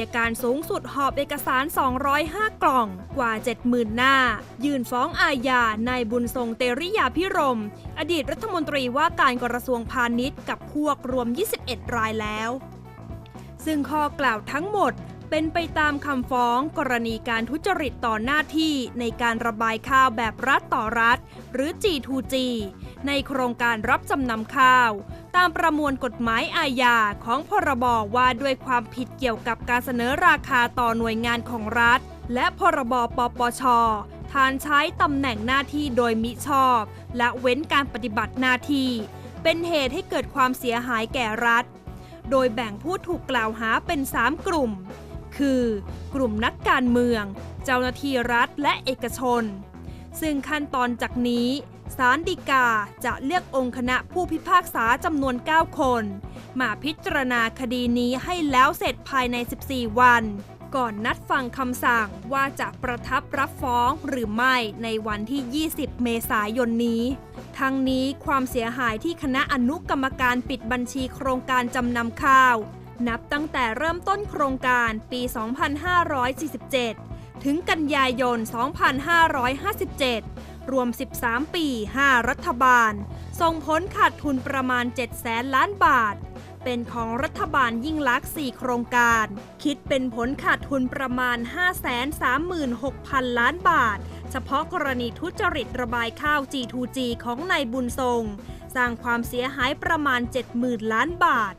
ยการสูงสุดหอบเอกสาร 205 กล่องกว่า 70,000 หน้า ยื่นฟ้องอาญานายบุญทรงเตริยาพิรม อดีตรัฐมนตรีว่าการกระทรวงพาณิชย์กับพวกรวม 21 รายแล้ว ซึ่งข้อกล่าวทั้งหมด เป็นไปตามคำฟ้องกรณีการทุจริตต่อหน้าที่ในการระบายข้าวแบบรัฐต่อรัฐ หรือ G2G ในโครงการรับจำนำข้าว ตามประมวลกฎหมายอาญาของพรบว่าด้วยความผิดเกี่ยวกับการเสนอราคาต่อหน่วยงานของรัฐ และพรบปปชฐานใช้ตำแหน่งหน้าที่โดยมิชอบ และเว้นการปฏิบัติหน้าที่ เป็นเหตุให้เกิดความเสียหายแก่รัฐ โดยแบ่งผู้ถูกกล่าวหาเป็น 3 กลุ่ม คือกลุ่มนักการเมือง เจ้าหน้าที่รัฐและเอกชน ซึ่งขั้นตอนจากนี้ศาลฎีกาจะเลือกองค์คณะผู้พิพากษาจำนวน 9 คน มาพิจารณาคดีนี้ให้แล้วเสร็จภายใน 14 วัน ก่อนนัดฟังคำสั่งว่าจะประทับรับฟ้องหรือไม่ในวันที่ 20 เมษายนนี้ ทั้งนี้ความเสียหายที่คณะอนุกรรมการปิดบัญชีโครงการจำนำข้าว นับตั้งแต่เริ่มต้นโครงการปี 2547 ถึงกันยายน 2557 รวม 13 ปี 5 รัฐบาล ส่งผลขาดทุนประมาณ 7 แสนล้านบาท เป็นของรัฐบาลยิ่งลักษณ์4โครงการ คิดเป็นผลขาดทุนประมาณ 536,000 ล้านบาท เฉพาะกรณีทุจริตระบายข้าว G2G ของนายบุญทรง สร้างความเสียหายประมาณ 70,000 ล้านบาท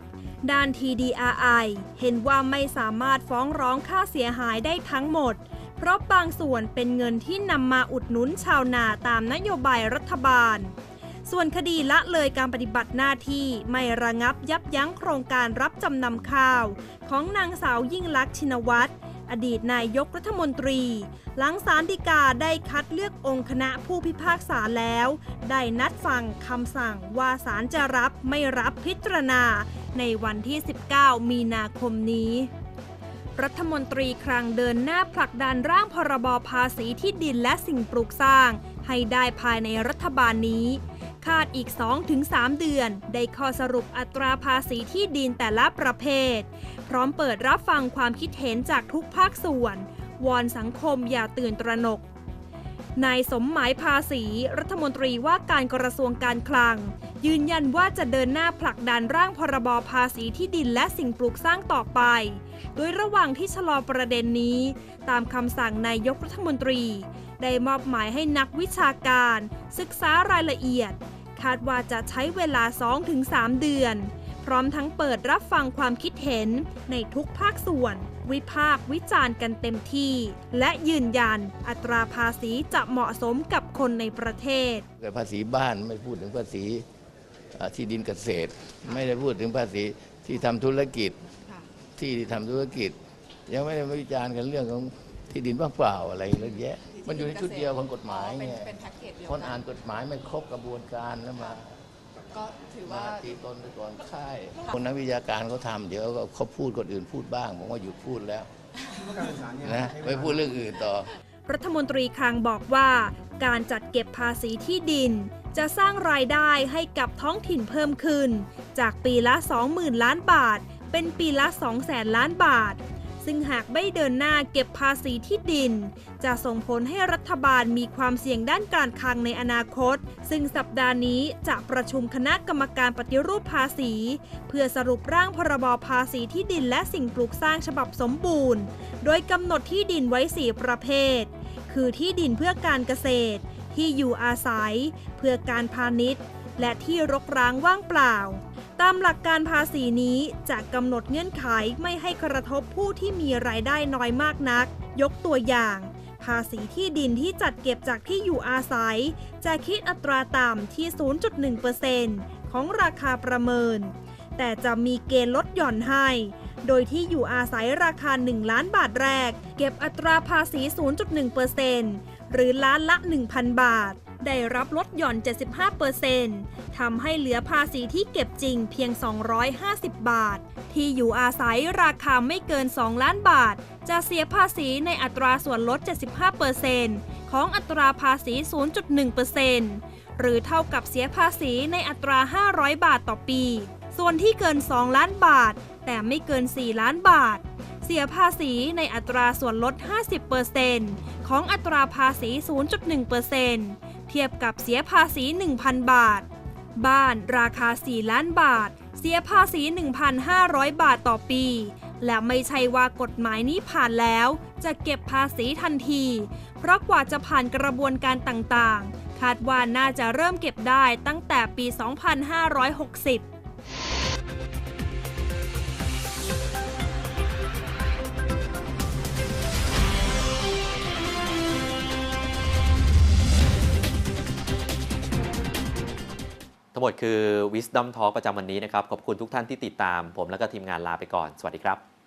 ด้าน TDRI เห็นว่าไม่สามารถฟ้องร้องค่าเสียหายได้ทั้งหมด เพราะบางส่วนเป็นเงินที่นำมาอุดหนุนชาวนาตามนโยบายรัฐบาล ส่วนคดีละเลยการปฏิบัติหน้าที่ไม่ระงับยับยั้งโครงการรับจำนำข้าว ของนางสาวยิ่งลักษณ์ชินวัตร อดีตนายกรัฐมนตรี หลังศาลฎีกาได้คัดเลือกองค์คณะผู้พิพากษาแล้ว ได้นัดฟังคำสั่งว่าศาลจะรับไม่รับพิจารณา ในวันที่ 19 มีนาคมนี้รัฐมนตรีคลังเดินหน้าผลักดันร่างพรบภาษีที่ดินและสิ่งปลูกสร้าง ให้ได้ภายในรัฐบาลนี้ คาดอีก 2-3 เดือน ได้ข้อสรุปอัตราภาษีที่ดินแต่ละประเภท พร้อมเปิดรับฟังความคิดเห็นจากทุกภาคส่วน วอนสังคมอย่าตื่นตระหนกนายสมหมายภาษีรัฐมนตรีว่าการกระทรวงการคลัง ยืนยันว่าจะเดินหน้าผลักดันร่างพรบภาษีที่ดินและสิ่งปลูกสร้างต่อไป โดยระหว่างที่ชะลอประเด็นนี้ ตามคำสั่งนายกรัฐมนตรี ได้มอบหมายให้นักวิชาการ ศึกษารายละเอียด คาดว่าจะใช้เวลา 2-3 เดือน พร้อมทั้งเปิดรับฟังความคิดเห็นในทุกภาคส่วน วิพากษ์วิจารณ์กันเต็มที่ และยืนยันอัตราภาษีจะเหมาะสมกับคนในประเทศเกิดภาษีบ้านไม่พูดถึงภาษี ที่ดินเกษตร ไม่ได้พูดถึงภาษีที่ทำธุรกิจที่ที่ทำธุรกิจ ยังไม่ได้มาวิจารณ์กันเรื่องของที่ดินว่างเปล่าอะไรเยอะแยะ มันอยู่ในชุดเดียวของกฎหมายเป็นไงเป็นแพ็กเกจเดียวคนอ่านกฎหมายไม่ครบกระบวนการแล้วมาก็ถือมาว่าตีตนไปก่อนค่ายคนนักวิชาการเขาทำเดี๋ยวก็เขาพูดคนอื่นพูดบ้างผมว่าหยุดพูดแล้วนะไม่พูดเรื่องอื่นต่อ รัฐมนตรีคลังบอกว่า การจัดเก็บภาษีที่ดิน จะสร้างรายได้ให้กับท้องถิ่นเพิ่มขึ้น จากปีละ 20,000 ล้านบาท เป็นปีละ 200,000 ล้านบาท ซึ่งหากไม่เดินหน้าเก็บภาษีที่ดิน จะส่งผลให้รัฐบาลมีความเสี่ยงด้านการคลังในอนาคต ซึ่งสัปดาห์นี้จะประชุมคณะกรรมการปฏิรูปภาษี เพื่อสรุปร่างพรบภาษีที่ดินและสิ่งปลูกสร้างฉบับสมบูรณ์ โดยกำหนดที่ดินไว้ 4 ประเภท คือที่ดินเพื่อการเกษตร ที่อยู่อาศัย เพื่อการพาณิชย์ และที่รกร้างว่างเปล่า ตามหลักการภาษีนี้จะกำหนดเงื่อนไขไม่ให้กระทบผู้ที่มีรายได้น้อยมากนัก ยกตัวอย่างภาษีที่ดินที่จัดเก็บจากที่อยู่อาศัย จะคิดอัตราต่ำที่ 0.1%ของราคาประเมิน แต่จะมีเกณฑ์ลดหย่อนให้ โดยที่อยู่อาศัยราคา 1 ล้านบาทแรก เก็บอัตราภาษี 0.1% หรือล้านละ 1,000 บาท ได้รับลดหย่อน 75%ทำให้เหลือภาษีที่เก็บจริงเพียง 250 บาท ที่อยู่อาศัยราคาไม่เกิน 2 ล้านบาท จะเสียภาษีในอัตราส่วนลด 75%ของอัตราภาษี 0.1%หรือเท่ากับเสียภาษีในอัตรา 500 บาทต่อปี ส่วนที่เกิน 2 ล้านบาท แต่ไม่เกิน 4 ล้านบาทเสียภาษีในอัตราส่วนลด 50% ของอัตราภาษี 0.1%เทียบกับเสียภาษี 1,000 บาท บ้านราคา 4 ล้านบาท เสียภาษี 1,500 บาทต่อปี และไม่ใช่ว่ากฎหมายนี้ผ่านแล้ว จะเก็บภาษีทันที เพราะกว่าจะผ่านกระบวนการต่างๆ คาดว่าน่าจะเริ่มเก็บได้ตั้งแต่ปี 2560 ทั้งหมดคือ Wisdom Talk ประจำวันนี้นะครับ ขอบคุณทุกท่านที่ติดตาม ผมและก็ทีมงานลาไปก่อน สวัสดีครับ